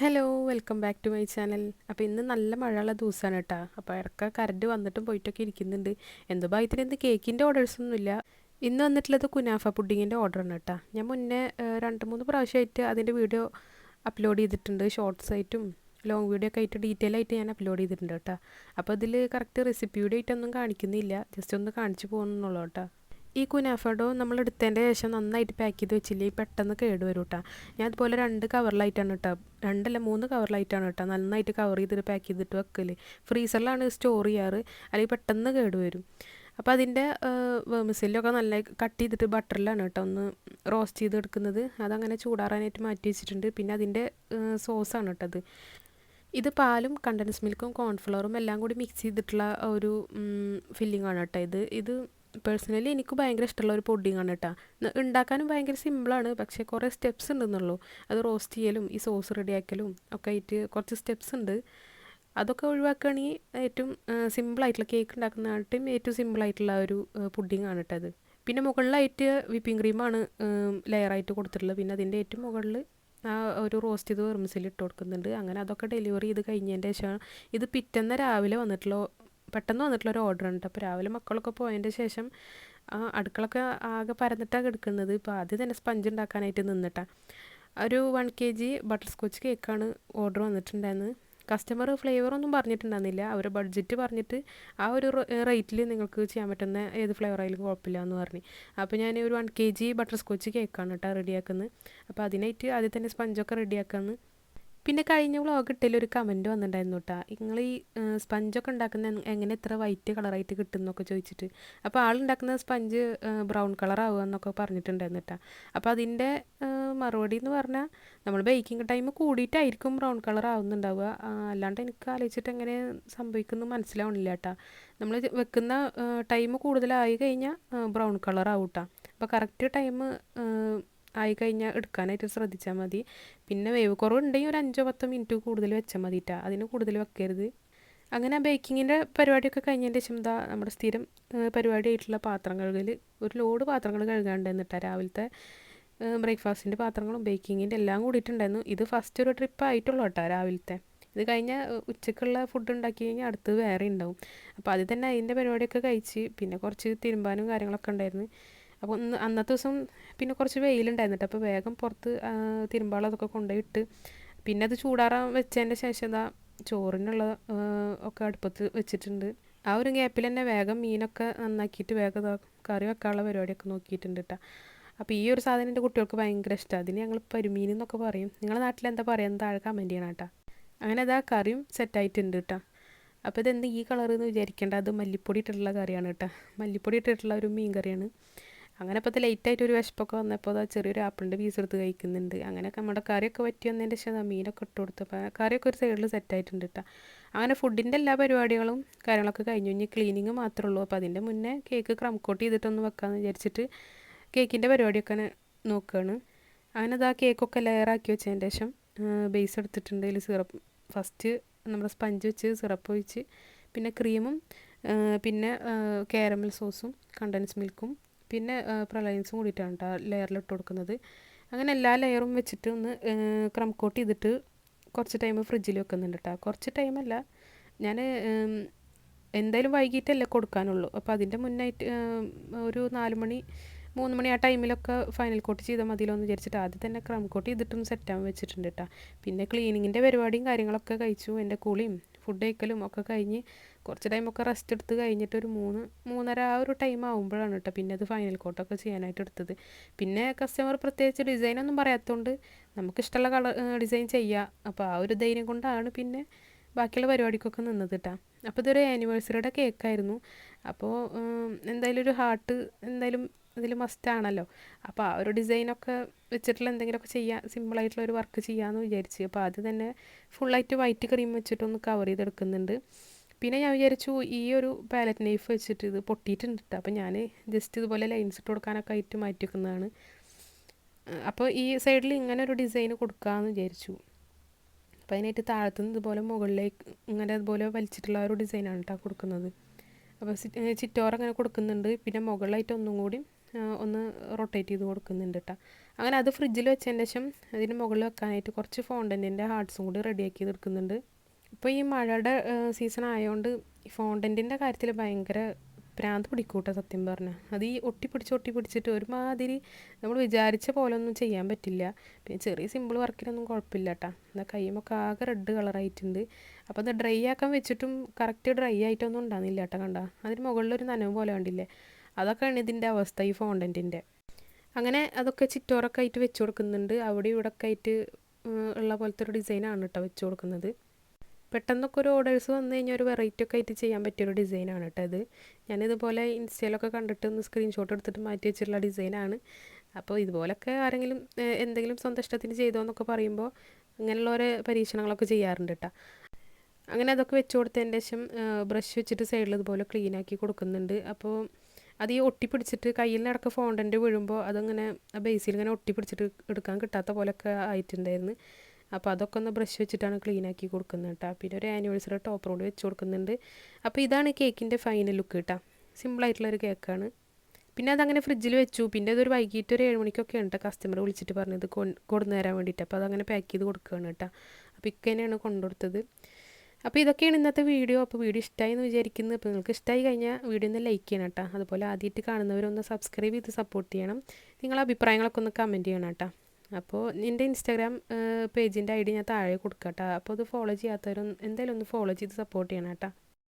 Hello welcome back to my channel അപ്പോൾ ഇന്ന് നല്ല മഴയുള്ള ദിവസമാണ് കേട്ടോ. അപ്പോൾ ഇടയ്ക്ക് കറണ്ട് വന്നിട്ടും പോയിട്ടൊക്കെ ഇരിക്കുന്നുണ്ട്. എന്തോ ഭാഗ്യത്തിന് ഇന്ന് കേക്കിന്റെ ഓർഡേഴ്സൊന്നുമില്ല ഇന്ന് വന്നിട്ടുള്ളത് കുനാഫ പുഡിങ്ങിന്റെ ഓർഡറാണ് കേട്ടോ. ഞാൻ മുന്നേ രണ്ട് മൂന്ന് പ്രാവശ്യമായിട്ട് അതിന്റെ വീഡിയോ അപ്ലോഡ് ചെയ്തിട്ടുണ്ട്. ഷോർട്സ് ആയിട്ടും ലോങ് വീഡിയോ ഒക്കെ ആയിട്ട് ഡീറ്റെയിൽ ആയിട്ട് ഞാൻ അപ്ലോഡ് ചെയ്തിട്ടുണ്ട് കേട്ടോ. അപ്പോൾ ഇതിൽ കറക്റ്റ് റെസിപ്പിയുടെ ആയിട്ടൊന്നും കാണിക്കുന്നില്ല. ജസ്റ്റ് ഒന്ന് കാണിച്ചു പോകുന്നുള്ളൂ കേട്ടോ. ഈ കുനാഫഡോ നമ്മൾ എടുത്തതിന്റെ ശേഷം നന്നായിട്ട് പാക്ക് ചെയ്ത് വെച്ചില്ലേ? പെട്ടെന്ന് കേടുവരും കേട്ടോ ഞാൻ അതുപോലെ രണ്ട് കവറിലായിട്ടാണ് കേട്ടോ രണ്ടല്ല മൂന്ന് കവറിലായിട്ടാണ് കേട്ടോ നന്നായിട്ട് കവർ ചെയ്തിട്ട് പാക്ക് ചെയ്തിട്ട് വെക്കൽ ഫ്രീസറിലാണ് സ്റ്റോർ ചെയ്യാറ്. അല്ലെങ്കിൽ പെട്ടെന്ന് കേടുവരും അപ്പോൾ അതിന്റെ വേമിസിലൊക്കെ നല്ല കട്ട് ചെയ്തിട്ട് ബട്ടറിലാണ് കേട്ടോ ഒന്ന് റോസ്റ്റ് ചെയ്ത് എടുക്കുന്നത് അതങ്ങനെ ചൂടാറാനായിട്ട് മാറ്റി വെച്ചിട്ടുണ്ട്. പിന്നെ അതിന്റെ സോസാണ് കേട്ടോ അത്. ഇത് പാലും കണ്ടൻസ് മിൽക്കും കോൺഫ്ലവറും എല്ലാം കൂടി മിക്സ് ചെയ്തിട്ടുള്ള ഒരു ഫില്ലിംഗ് ആണ് കേട്ടോ ഇത്. ഇത് പേഴ്സണലി എനിക്ക് ഭയങ്കര ഇഷ്ടമുള്ള ഒരു പുഡിംഗ് ആണ് കേട്ടോ ഉണ്ടാക്കാനും ഭയങ്കര സിമ്പിളാണ് പക്ഷേ കുറേ സ്റ്റെപ്സ് ഉണ്ടെന്നുള്ളൂ അത് റോസ്റ്റ് ചെയ്യലും ഈ സോസ് റെഡിയാക്കലും ഒക്കെ ആയിട്ട് കുറച്ച് സ്റ്റെപ്സ് ഉണ്ട് അതൊക്കെ ഒഴിവാക്കുകയാണെങ്കിൽ ഏറ്റവും സിമ്പിളായിട്ടുള്ള കേക്ക് ഉണ്ടാക്കുന്നതായിട്ടും ഏറ്റവും സിമ്പിളായിട്ടുള്ള ഒരു പുഡിംഗ് ആണ് കേട്ടോ അത്. പിന്നെ മുകളിലായിട്ട് വിപ്പിംഗ് ക്രീമാണ് ലെയറായിട്ട് കൊടുത്തിട്ടുള്ളത്. പിന്നെ അതിന്റെ ഏറ്റവും മുകളിൽ ആ ഒരു റോസ്റ്റ് ചെയ്ത് വെർമിസിൽ ഇട്ട് കൊടുക്കുന്നുണ്ട്. അങ്ങനെ അതൊക്കെ ഡെലിവറി ചെയ്ത് കഴിഞ്ഞതിന്റെ ശേഷം ഇത് പിറ്റേന്ന് രാവിലെ വന്നിട്ടുള്ള പെട്ടെന്ന് വന്നിട്ടുള്ള ഒരു ഓർഡർ ഉണ്ട് അപ്പോൾ രാവിലെ മക്കളൊക്കെ പോയതിന്റെ ശേഷം അടുക്കളൊക്കെ ആകെ പരന്നിട്ടാണ് കിടക്കുന്നത്. ഇപ്പോൾ ആദ്യം തന്നെ സ്പഞ്ച് ഉണ്ടാക്കാനായിട്ട് നിന്നിട്ടാണ് ഒരു one K G butter scotch കേക്കാണ് ഓർഡർ വന്നിട്ടുണ്ടായിരുന്നത്. കസ്റ്റമർ ഫ്ലേവർ ഒന്നും പറഞ്ഞിട്ടുണ്ടായിരുന്നില്ല. അവർ ബഡ്ജറ്റ് പറഞ്ഞിട്ട് ആ ഒരു റേറ്റിൽ നിങ്ങൾക്ക് ചെയ്യാൻ പറ്റുന്ന ഏത് ഫ്ലേവർ ആയാലും കുഴപ്പമില്ല എന്ന് പറഞ്ഞു. അപ്പോൾ ഞാൻ ഒരു one K G butter scotch കേക്കാണ് കേട്ടോ റെഡിയാക്കുന്നത് അപ്പോൾ അതിനായിട്ട് ആദ്യം തന്നെ സ്പഞ്ചൊക്കെ റെഡിയാക്കാന്ന് പിന്നെ കഴിഞ്ഞ വ്ളോഗ് ഇട്ടതിൽ ഒരു കമന്റ് വന്നിട്ടുണ്ടായിരുന്നു കേട്ടോ നിങ്ങൾ ഈ സ്പഞ്ചൊക്കെ ഉണ്ടാക്കുന്ന എങ്ങനെ ഇത്ര വൈറ്റ് കളറായിട്ട് കിട്ടുന്നൊക്കെ ചോദിച്ചിട്ട് അപ്പോൾ ആളുണ്ടാക്കുന്ന സ്പഞ്ച് ബ്രൗൺ കളർ ആവുക എന്നൊക്കെ പറഞ്ഞിട്ടുണ്ടായിരുന്നു കേട്ടോ അപ്പോൾ അതിന്റെ മറുപടി എന്ന് പറഞ്ഞാൽ നമ്മൾ ബേക്കിംഗ് ടൈം കൂടിയിട്ടായിരിക്കും ബ്രൗൺ കളർ ആവുന്നുണ്ടാവുക അല്ലാണ്ട് എനിക്ക് ആലോചിച്ചിട്ട് എങ്ങനെ സംഭവിക്കുന്നു മനസ്സിലാവണില്ല കേട്ടോ നമ്മൾ വെക്കുന്ന ടൈം കൂടുതലായി കഴിഞ്ഞാൽ ബ്രൗൺ കളർ ആവും കേട്ടോ അപ്പോൾ കറക്റ്റ് ടൈം ആയി കഴിഞ്ഞാൽ എടുക്കാനായിട്ട് ശ്രദ്ധിച്ചാൽ മതി. പിന്നെ വേവ് കുറവുണ്ടെങ്കിൽ ഒരു അഞ്ചോ പത്തോ മിനിറ്റ് കൂടുതൽ വെച്ചാൽ മതി ട്ടാ അതിന് കൂടുതൽ വെക്കരുത്. അങ്ങനെ ബേക്കിങ്ങിന്റെ പരിപാടിയൊക്കെ കഴിഞ്ഞതിന്റെ ശേഷം എന്താ നമ്മുടെ സ്ഥിരം പരിപാടിയായിട്ടുള്ള പാത്രം കഴുകൽ ഒരു ലോഡ് പാത്രങ്ങൾ കഴുകാണ്ടായിരുന്നിട്ടാ രാവിലത്തെ ബ്രേക്ക്ഫാസ്റ്റിന്റെ പാത്രങ്ങളും ബേക്കിങ്ങിന്റെ എല്ലാം കൂടിയിട്ടുണ്ടായിരുന്നു. ഇത് ഫസ്റ്റ് ഒരു ട്രിപ്പ് ആയിട്ടുള്ളൂ കേട്ടോ രാവിലത്തെ. ഇത് കഴിഞ്ഞ ഉച്ചക്കുള്ള ഫുഡ് ഉണ്ടാക്കി കഴിഞ്ഞാൽ അടുത്ത് വേറെ ഉണ്ടാവും അപ്പോൾ അത് തന്നെ അതിന്റെ പരിപാടിയൊക്കെ കഴിച്ച് പിന്നെ കുറച്ച് തിരുമ്പാനും കാര്യങ്ങളൊക്കെ ഉണ്ടായിരുന്നു. അപ്പോൾ ഒന്ന് അന്നത്തെ ദിവസം പിന്നെ കുറച്ച് വെയിലുണ്ടായിരുന്നു കേട്ടോ അപ്പോൾ വേഗം പുറത്ത് തിരുമ്പാളതൊക്കെ കൊണ്ടുപോയി ഇട്ട് പിന്നെ അത് ചൂടാറാൻ വെച്ചതിന്റെ ശേഷം ഇതാ ചോറിനുള്ള ഒക്കെ അടുപ്പത്ത് വെച്ചിട്ടുണ്ട്. ആ ഒരു ഗ്യാപ്പിൽ തന്നെ വേഗം മീനൊക്കെ നന്നാക്കിയിട്ട് വേഗം കറി വെക്കാനുള്ള പരിപാടിയൊക്കെ നോക്കിയിട്ടുണ്ട് കേട്ടോ അപ്പോൾ ഈ ഒരു സാധനം എന്റെ കുട്ടികൾക്ക് ഭയങ്കര ഇഷ്ടമാണ് അതിന് ഞങ്ങൾ പരുമീൻ എന്നൊക്കെ പറയും. നിങ്ങളുടെ നാട്ടിൽ എന്താ പറയുക താഴെ കമന്റ് ചെയ്യണം കേട്ടോ അങ്ങനെ അതാ കറിയും സെറ്റായിട്ടുണ്ട് കേട്ടോ അപ്പോൾ ഇതെന്ത് ഈ കളർ എന്ന് വിചാരിക്കേണ്ട. അത് മല്ലിപ്പൊടി ഇട്ടിട്ടുള്ള കറിയാണ് കേട്ടോ മല്ലിപ്പൊടി ഇട്ടിട്ടുള്ള ഒരു മീൻ കറിയാണ് അങ്ങനെ അപ്പോൾ അത് ലേറ്റായിട്ട് ഒരു വിശപ്പൊക്കെ വന്നപ്പോൾ അതാ ചെറിയൊരു ആപ്പിളിന്റെ പീസ് എടുത്ത് കഴിക്കുന്നുണ്ട്. അങ്ങനെയൊക്കെ നമ്മുടെ കറിയൊക്കെ പറ്റി വന്നതിന്റെ ശേഷം മീനൊക്കെ ഇട്ട് കൊടുത്തപ്പോൾ കറിയൊക്കെ ഒരു സൈഡിൽ സെറ്റായിട്ടുണ്ട് കേട്ടോ അങ്ങനെ ഫുഡിന്റെ എല്ലാ പരിപാടികളും കാര്യങ്ങളൊക്കെ കഴിഞ്ഞു. കഴിഞ്ഞ് ക്ലീനിങ് മാത്രമേ ഉള്ളൂ. അപ്പോൾ അതിന്റെ മുന്നേ കേക്ക് ക്രം കോട്ട് ചെയ്തിട്ടൊന്ന് വെക്കാമെന്ന് വിചാരിച്ചിട്ട് കേക്കിന്റെ പരിപാടിയൊക്കെ നോക്കുകയാണ് അങ്ങനെ അതാ കേക്കൊക്കെ ലെയറാക്കി വെച്ചതിന്റെ ശേഷം ബേസ് എടുത്തിട്ടുണ്ട്. അതിൽ സിറപ്പ് ഫസ്റ്റ് നമ്മുടെ സ്പഞ്ച് വെച്ച് സിറപ്പ് ഒഴിച്ച് പിന്നെ ക്രീമും പിന്നെ കാരമൽ സോസും കണ്ടൻസ് മിൽക്കും പിന്നെ പ്രളയൻസും കൂടിയിട്ടാണ് കേട്ടോ ലെയറിൽ ഇട്ട് കൊടുക്കുന്നത്. അങ്ങനെ എല്ലാ ലെയറും വെച്ചിട്ട് ഒന്ന് ക്രം കോട്ട് ചെയ്തിട്ട് കുറച്ച് ടൈം ഫ്രിഡ്ജിൽ വെക്കുന്നുണ്ട് കേട്ടോ കുറച്ച് ടൈമല്ല ഞാൻ എന്തായാലും വൈകിട്ടല്ലേ കൊടുക്കാനുള്ളൂ. അപ്പോൾ അതിന്റെ മുന്നായിട്ട് ഒരു നാല് മണി മൂന്ന് മണി ആ ടൈമിലൊക്കെ ഫൈനൽ കോട്ട് ചെയ്താൽ മതിയല്ലോ എന്ന് വിചാരിച്ചിട്ട് ആദ്യം തന്നെ ക്രം കോട്ട് സെറ്റ് സെറ്റാൻ വെച്ചിട്ടുണ്ട് കേട്ടോ പിന്നെ ക്ലീനിങ്ങിന്റെ പരിപാടിയും കാര്യങ്ങളൊക്കെ കഴിച്ചു. എന്റെ കുളിയും ഫുഡ് കഴിക്കലും ഒക്കെ കഴിഞ്ഞ് കുറച്ച് ടൈമൊക്കെ റെസ്റ്റ് എടുത്ത് കഴിഞ്ഞിട്ട് ഒരു മൂന്ന് മൂന്നര ആ ഒരു ടൈം ആകുമ്പോഴാണ് കേട്ടോ പിന്നെ അത് ഫൈനൽ കോട്ടൊക്കെ ചെയ്യാനായിട്ട് എടുത്തത്. പിന്നെ കസ്റ്റമർ പ്രത്യേകിച്ച് ഡിസൈനൊന്നും പറയാത്തതുകൊണ്ട് നമുക്കിഷ്ടമുള്ള കളർ ഡിസൈൻ ചെയ്യാം. അപ്പോൾ ആ ഒരു ധൈര്യം കൊണ്ടാണ് പിന്നെ ബാക്കിയുള്ള പരിപാടിക്കൊക്കെ നിന്നത് കേട്ടോ അപ്പോൾ ഇതൊരു ആനിവേഴ്സറിയുടെ കേക്കായിരുന്നു അപ്പോൾ എന്തായാലും ഒരു ഹാർട്ട് എന്തായാലും ഇതിൽ മസ്റ്റാണല്ലോ അപ്പോൾ ആ ഒരു ഡിസൈനൊക്കെ വെച്ചിട്ടുള്ള എന്തെങ്കിലുമൊക്കെ ചെയ്യാൻ സിമ്പിളായിട്ടുള്ള ഒരു വർക്ക് ചെയ്യാമെന്ന് വിചാരിച്ച്. അപ്പോൾ ആദ്യം തന്നെ ഫുള്ളായിട്ട് വൈറ്റ് ക്രീം വെച്ചിട്ടൊന്ന് കവർ ചെയ്തെടുക്കുന്നുണ്ട്. പിന്നെ ഞാൻ വിചാരിച്ചു ഈ ഒരു പാലറ്റ് നൈഫ് വെച്ചിട്ട് ഇത് പൊട്ടിയിട്ടുണ്ട് കേട്ടോ അപ്പോൾ ഞാൻ ജസ്റ്റ് ഇതുപോലെ ലൈൻസ് ഇട്ട് കൊടുക്കാനൊക്കെ ആയിട്ട് മാറ്റി വെക്കുന്നതാണ്. അപ്പോൾ ഈ സൈഡിൽ ഇങ്ങനെ ഒരു ഡിസൈൻ കൊടുക്കാമെന്ന് വിചാരിച്ചു. അപ്പോൾ അതിനായിട്ട് താഴത്തുനിന്ന് ഇതുപോലെ മുകളിലേക്ക് ഇങ്ങനെ അതുപോലെ വലിച്ചിട്ടുള്ള ഒരു ഡിസൈനാണ് കേട്ടോ കൊടുക്കുന്നത്. അപ്പോൾ ചിറ്റോർ അങ്ങനെ കൊടുക്കുന്നുണ്ട്. പിന്നെ മുകളിലായിട്ട് ഒന്നും കൂടി ഒന്ന് റൊട്ടേറ്റ് ചെയ്ത് കൊടുക്കുന്നുണ്ട് കേട്ടോ അങ്ങനെ അത് ഫ്രിഡ്ജിൽ വെച്ചതിന് ശേഷം അതിന് മുകളിൽ വെക്കാനായിട്ട് കുറച്ച് ഫോണ്ടന്റിന്റെ ഹാർട്സും കൂടി റെഡിയാക്കി എടുക്കുന്നുണ്ട്. ഇപ്പോൾ ഈ മഴയുടെ സീസൺ ആയതുകൊണ്ട് ഈ ഫോണ്ടന്റിന്റെ കാര്യത്തിൽ ഭയങ്കര പ്രാന്ത് പിടിക്കൂട്ടോ സത്യം പറഞ്ഞാൽ അത് ഈ ഒട്ടിപ്പിടിച്ച് ഒട്ടിപ്പിടിച്ചിട്ട് ഒരുമാതിരി നമ്മൾ വിചാരിച്ച പോലെ ഒന്നും ചെയ്യാൻ പറ്റില്ല. പിന്നെ ചെറിയ സിമ്പിൾ വർക്കിനൊന്നും കുഴപ്പമില്ല കേട്ടോ എന്നാൽ കൈമൊക്കെ ആകെ റെഡ് കളറായിട്ടുണ്ട് അപ്പോൾ അത് ഡ്രൈ ആക്കാൻ വെച്ചിട്ടും കറക്റ്റ് ഡ്രൈ ആയിട്ടൊന്നും ഉണ്ടാകുന്നില്ല കേട്ടോ കണ്ട. അതിന് മുകളിലൊരു നനവ് പോലെ കണ്ടില്ലേ? അതൊക്കെയാണ് ഇതിന്റെ അവസ്ഥ ഈ ഫോണ്ടന്റിന്റെ അങ്ങനെ അതൊക്കെ ചിറ്റോറൊക്കെ ആയിട്ട് വെച്ച് കൊടുക്കുന്നുണ്ട്. അവിടെ ഇവിടെ ഒക്കെ ആയിട്ട് ഉള്ള പോലത്തെ ഒരു ഡിസൈനാണ് കേട്ടോ വെച്ച് കൊടുക്കുന്നത്. പെട്ടെന്നൊക്കെ ഒരു ഓർഡേഴ്സ് വന്നു കഴിഞ്ഞാൽ ഒരു വെറൈറ്റി ഒക്കെ ആയിട്ട് ചെയ്യാൻ പറ്റിയൊരു ഡിസൈനാണ് കേട്ടോ ഇത്. ഞാനിതുപോലെ ഇൻസ്റ്റയിലൊക്കെ കണ്ടിട്ട് ഒന്ന് സ്ക്രീൻഷോട്ട് എടുത്തിട്ട് മാറ്റി വെച്ചിട്ടുള്ള ഡിസൈനാണ് അപ്പോൾ ഇതുപോലൊക്കെ ആരെങ്കിലും എന്തെങ്കിലും സ്വന്തം ഇഷ്ടത്തിന് ചെയ്തോ എന്നൊക്കെ പറയുമ്പോൾ അങ്ങനെയുള്ള ഓരോ പരീക്ഷണങ്ങളൊക്കെ ചെയ്യാറുണ്ട് കേട്ടോ അങ്ങനെ അതൊക്കെ വെച്ച് കൊടുത്തതിന്റെ ശേഷം ബ്രഷ് വെച്ചിട്ട് സൈഡിൽ ഇതുപോലെ ക്ലീൻ ആക്കി കൊടുക്കുന്നുണ്ട്. അപ്പോൾ അത് ഈ ഒട്ടിപ്പിടിച്ചിട്ട് കയ്യിൽ നടക്ക ഫോണ്ടന്റ് വീഴുമ്പോൾ അതങ്ങനെ ബേസിൽ ഇങ്ങനെ ഒട്ടിപ്പിടിച്ചിട്ട് എടുക്കാൻ കിട്ടാത്ത പോലെയൊക്കെ ആയിട്ടുണ്ടായിരുന്നു. അപ്പോൾ അതൊക്കെ ഒന്ന് ബ്രഷ് വെച്ചിട്ടാണ് ക്ലീൻ ആക്കി കൊടുക്കുന്നത് കേട്ടോ. പിന്നെ ഒരു ആനിവേഴ്സറി ടോപ്പർ കൂടി വെച്ച് കൊടുക്കുന്നുണ്ട്. അപ്പോൾ ഇതാണ് കേക്കിന്റെ ഫൈനൽ ലുക്ക് കേട്ടോ. സിമ്പിളായിട്ടുള്ളൊരു കേക്കാണ് പിന്നെ അതങ്ങനെ ഫ്രിഡ്ജിൽ വെച്ചു. പിന്നെ അതൊരു വൈകിട്ട് ഒരു ഏഴ് മണിക്കൊക്കെ ഉണ്ട് കസ്റ്റമർ വിളിച്ചിട്ട് പറഞ്ഞത്. കൊണ്ടു തരാൻ വേണ്ടിയിട്ട്. അപ്പോൾ അതങ്ങനെ പാക്ക് ചെയ്ത് കൊടുക്കുകയാണ് കേട്ടോ. അപ്പോൾ ഇക്കനെയാണ് കൊണ്ടുകൊടുത്തത് അപ്പോൾ ഇതൊക്കെയാണ് ഇന്നത്തെ വീഡിയോ അപ്പോൾ വീഡിയോ ഇഷ്ടമായി എന്ന് വിചാരിക്കുന്നത് അപ്പോൾ നിങ്ങൾക്ക് ഇഷ്ടമായി കഴിഞ്ഞാൽ വീഡിയോ ഒന്ന് ലൈക്ക് ചെയ്യണം കേട്ടോ അതുപോലെ ആദ്യമായിട്ട് കാണുന്നവരൊന്ന് സബ്സ്ക്രൈബ് ചെയ്ത് സപ്പോർട്ട് ചെയ്യണം. നിങ്ങളെ അഭിപ്രായങ്ങളൊക്കെ ഒന്ന് കമന്റ് ചെയ്യണം കേട്ടോ അപ്പോൾ എന്റെ ഇൻസ്റ്റാഗ്രാം പേജിന്റെ ഐ ഡി ഞാൻ താഴെ കൊടുക്കാം കേട്ടോ അപ്പോൾ അത് ഫോളോ ചെയ്യാത്തവരൊന്നും എന്തായാലും ഒന്ന് ഫോളോ ചെയ്ത് സപ്പോർട്ട് ചെയ്യണം കേട്ടോ